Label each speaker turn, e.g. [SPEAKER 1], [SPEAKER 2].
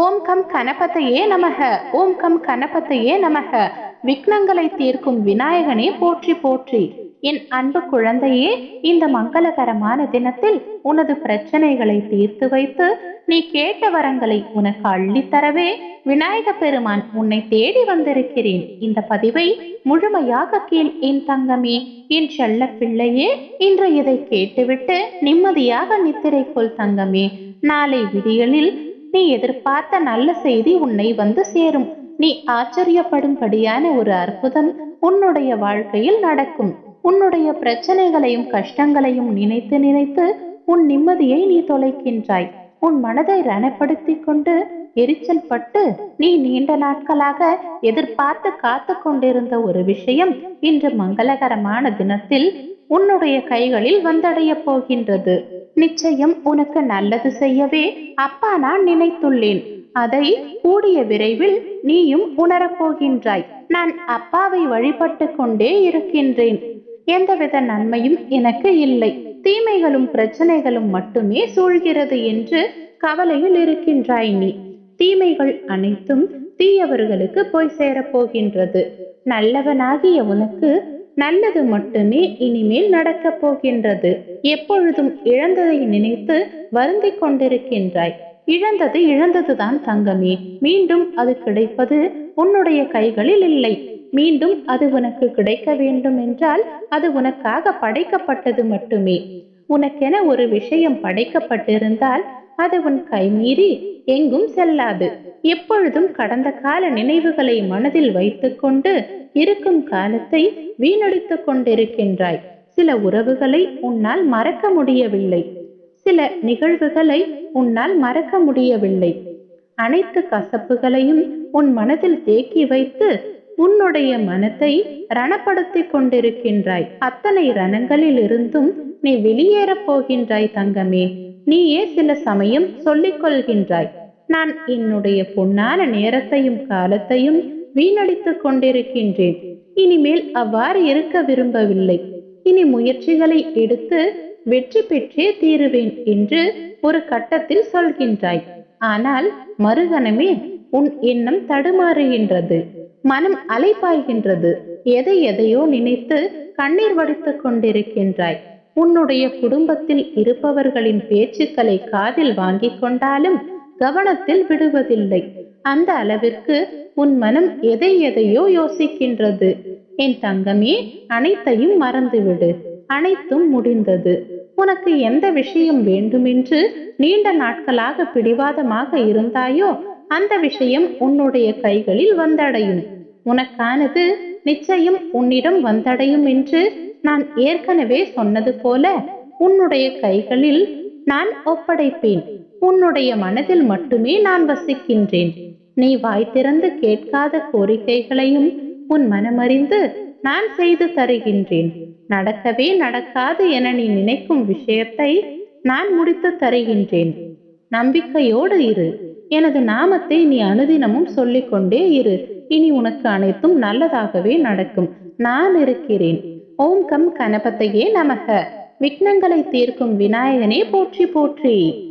[SPEAKER 1] ஓம் come கணபதையே நமக ஓம் come கணபதையே நமக. விக்னங்களை தீர்க்கும் விநாயகனே போற்றி போற்றி. என் அன்பு குழந்தையே இந்த மங்களகரமான தினத்தில் உனது பிரச்சனைகளை தீர்த்து வைத்து நீ கேட்ட வரங்களை உனக்கு அள்ளித்தரவே விநாயக பெருமான் உன்னை தேடி வந்திருக்கிறேன். இந்த பதிவை முழுமையாக கேள் என் தங்கமே. என் செல்ல பிள்ளையே இன்று இதை கேட்டுவிட்டு நிம்மதியாக நித்திரைக்குள் தங்கமே. நாளை விடியலில் நீ எதிர்பார்த்த நல்ல செய்தி உன்னை வந்து சேரும். நீ ஆச்சரியப்படும்படியான ஒரு அற்புதம் உன்னுடைய வாழ்க்கையில் நடக்கும். உன்னுடைய பிரச்சனைகளையும் கஷ்டங்களையும் நினைத்து நினைத்து உன் நிம்மதியை நீ தொலைக்கின்றாய். உன் மனதை ரணப்படுத்தி கொண்டு எரிச்சல் பட்டு நீ நீண்ட நாட்களாக எதிர்பார்த்து காத்து கொண்டிருந்த ஒரு விஷயம் இன்று மங்களகரமான தினத்தில் உன்னுடைய கைகளில் வந்தடைய போகின்றது. நிச்சயம் உனக்கு நல்லது செய்யவே அப்பா நான் நினைத்துள்ளேன். அதை கூடிய விரைவில் நீயும் உணரப்போகின்றாய் நான் அப்பாவை வழிபட்டு கொண்டே இருக்கின்றேன். எந்தவித நன்மையும் எனக்கு இல்லை. தீமைகளும் பிரச்சனைகளும் மட்டுமே சூழ்கிறது என்று கவலையில் இருக்கின்றாய் நீ. தீமைகள் அனைத்தும் தீயவர்களுக்கு போய் சேரப்போகின்றது நல்லவனாகிய உனக்கு நல்லது மட்டுமே இனிமேல் நடக்கப் போகின்றது. எப்பொழுதும் இழந்ததை நினைத்து வருந்திக் கொண்டிருக்கின்றாய். இழந்தது இழந்ததுதான் தங்கமே. மீண்டும் அது கிடைப்பது உன்னுடைய கைகளில் இல்லை. மீண்டும் அது உனக்கு கிடைக்க வேண்டும் என்றால் அது உனக்காக படைக்கப்பட்டது மட்டுமே. உனக்கென ஒரு விஷயம் படைக்கப்பட்டிருந்தால் அது உன் கைமீறி எங்கும் செல்லாது. எப்பொழுதும் கடந்த கால நினைவுகளை மனதில் வைத்துக்கொண்டு இருக்கும் காலத்தை வீணடித்துக் கொண்டிருக்கின்றாய். சில உறவுகளை உன்னால் மறக்க முடியவில்லை. சில நிகழ்வுகளை உன்னால் மறக்க முடியவில்லை. அனைத்து கசப்புகளையும் உன் மனதில் தேக்கி வைத்து உன்னுடைய மனத்தை ரணப்படுத்திக் கொண்டிருக்கின்றாய். அத்தனை ரணங்களில் இருந்தும் நீ வெளியேறப் போகின்றாய் தங்கமே. நீயே சில சமயம் சொல்லிக் கொள்கின்றாய் நான் என்னுடைய பொன்னான நேரத்தையும் காலத்தையும் வீணடித்துக் கொண்டிருக்கின்றேன். இனிமேல் அவ்வாறு இருக்க விரும்பவில்லை. இனி முயற்சிகளை எடுத்து வெற்றி பெற்றே தீருவேன் என்று ஒரு கட்டத்தில் சொல்கின்றாய். ஆனால் மறுகணமே உன் எண்ணம் தடுமாறுகின்றது. மனம் அலைப்பாய்கின்றது எதை எதையோ நினைத்து கண்ணீர் வடித்துக் கொண்டிருக்கின்றாய். உன்னுடைய குடும்பத்தில் இருப்பவர்களின் பேச்சுக்களை காதில் வாங்கிக் கொண்டாலும் கவனத்தில் விடுவதில்லை. அந்த அளவிற்கு உன் மனம் எதை எதையோ யோசிக்கின்றது. என் தங்கமே அனைத்தையும் மறந்துவிடு. அனைத்தும் முடிந்தது. உனக்கு எந்த விஷயம் வேண்டுமென்று நீண்ட நாட்களாக பிடிவாதமாக இருந்தாயோ அந்த விஷயம் உன்னுடைய கைகளில் வந்தடையும். உனக்கானது நிச்சயம் உன்னிடம் வந்தடையும் என்று நான் ஏற்கனவே சொன்னது போல உன்னுடைய கைகளில் நான் ஒப்படைப்பேன். உன்னுடைய மனதில் மட்டுமே நான் வசிக்கின்றேன். நீ வாய் திறந்து கேட்காத கோரிக்கைகளையும் உன் மனமறிந்து நான் செய்து தருகின்றேன். நடக்கவே நடக்காது என நீ நினைக்கும் விஷயத்தை நான் முடித்து தருகின்றேன். நம்பிக்கையோடு இரு. எனது நாமத்தை நீ அனுதினமும் சொல்லிக்கொண்டே இரு. இனி உனக்கு அனைத்தும் நல்லதாகவே நடக்கும். நான் இருக்கிறேன். ஓம் கம் கணபத்தையே நமக. விக்னங்களை தீர்க்கும் விநாயகனே போற்றி போற்றி.